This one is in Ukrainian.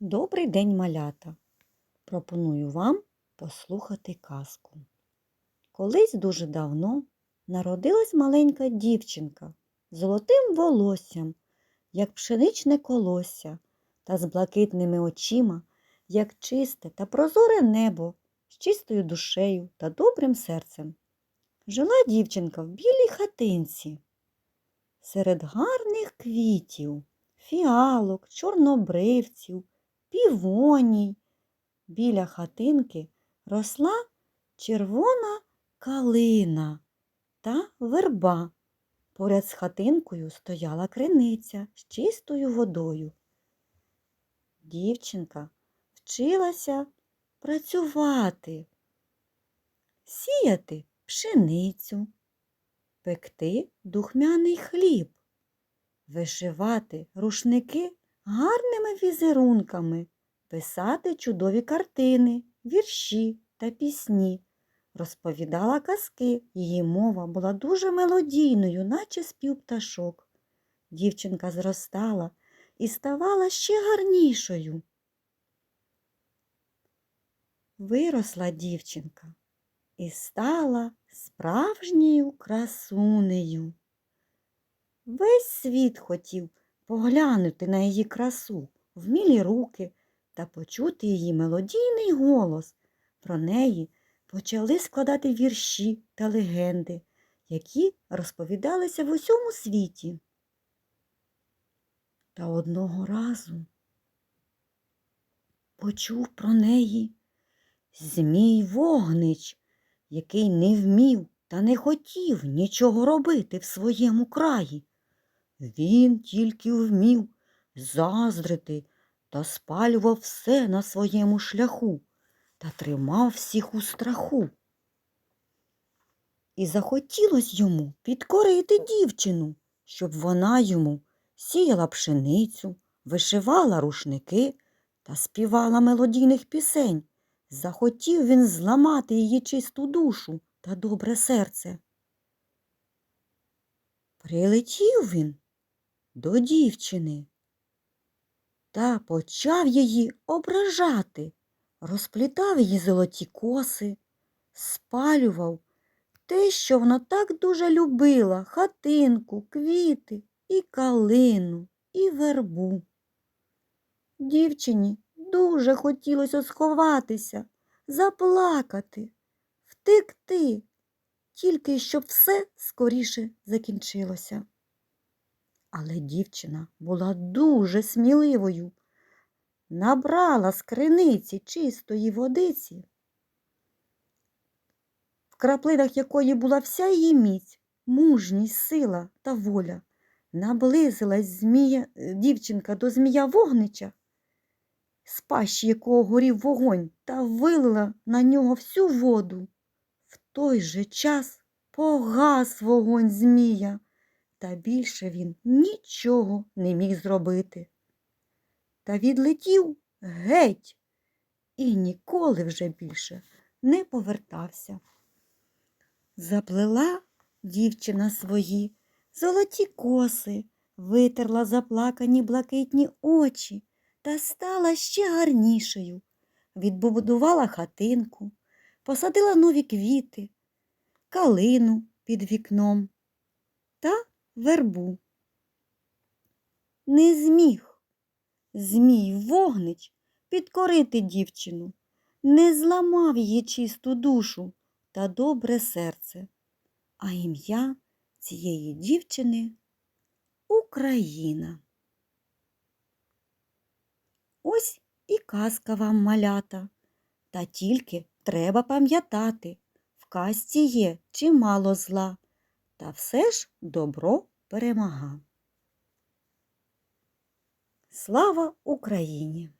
Добрий день, малята! Пропоную вам послухати казку. Колись дуже давно народилась маленька дівчинка з золотим волоссям, як пшеничне колосся, та з блакитними очима, як чисте та прозоре небо, з чистою душею та добрим серцем. Жила дівчинка в білій хатинці. Серед гарних квітів, фіалок, чорнобривців, півоній. Біля хатинки росла червона калина та верба. Поряд з хатинкою стояла криниця з чистою водою. Дівчинка вчилася працювати, сіяти пшеницю, пекти духмяний хліб, вишивати рушники гарними візерунками, писати чудові картини, вірші та пісні. Розповідала казки, її мова була дуже мелодійною, наче спів пташок. Дівчинка зростала і ставала ще гарнішою. Виросла дівчинка і стала справжньою красунею. Весь світ хотів поглянути на її красу, вмілі руки та почути її мелодійний голос. Про неї почали складати вірші та легенди, які розповідалися в усьому світі. Та одного разу почув про неї Змій Вогнич, який не вмів та не хотів нічого робити в своєму краї. Він тільки вмів заздрити та спалював все на своєму шляху та тримав всіх у страху. І захотілось йому підкорити дівчину, щоб вона йому сіяла пшеницю, вишивала рушники та співала мелодійних пісень. Захотів він зламати її чисту душу та добре серце. Прилетів він до дівчини та почав її ображати, розплітав її золоті коси, спалював те, що вона так дуже любила хатинку, квіти і калину, і вербу. Дівчині дуже хотілося сховатися, заплакати, втекти, тільки щоб все скоріше закінчилося. Але дівчина була дуже сміливою, набрала з криниці чистої водиці, в краплинах якої була вся її міць, мужність, сила та воля. Наблизилась змія, дівчинка до змія вогнича, з пащі якого горів вогонь, та вилила на нього всю воду. В той же час погас вогонь змія, та більше він нічого не міг зробити. Та відлетів геть і ніколи вже більше не повертався. Заплела дівчина свої золоті коси, витерла заплакані блакитні очі та стала ще гарнішою. Відбудувала хатинку, посадила нові квіти, калину під вікном та вербу. Не зміг змій вогнич підкорити дівчину, не зламав її чисту душу та добре серце, а ім'я цієї дівчини Україна. Ось і казка вам малята, та тільки треба пам'ятати, в казці є чимало зла, та все ж добро перемага. Слава Україні!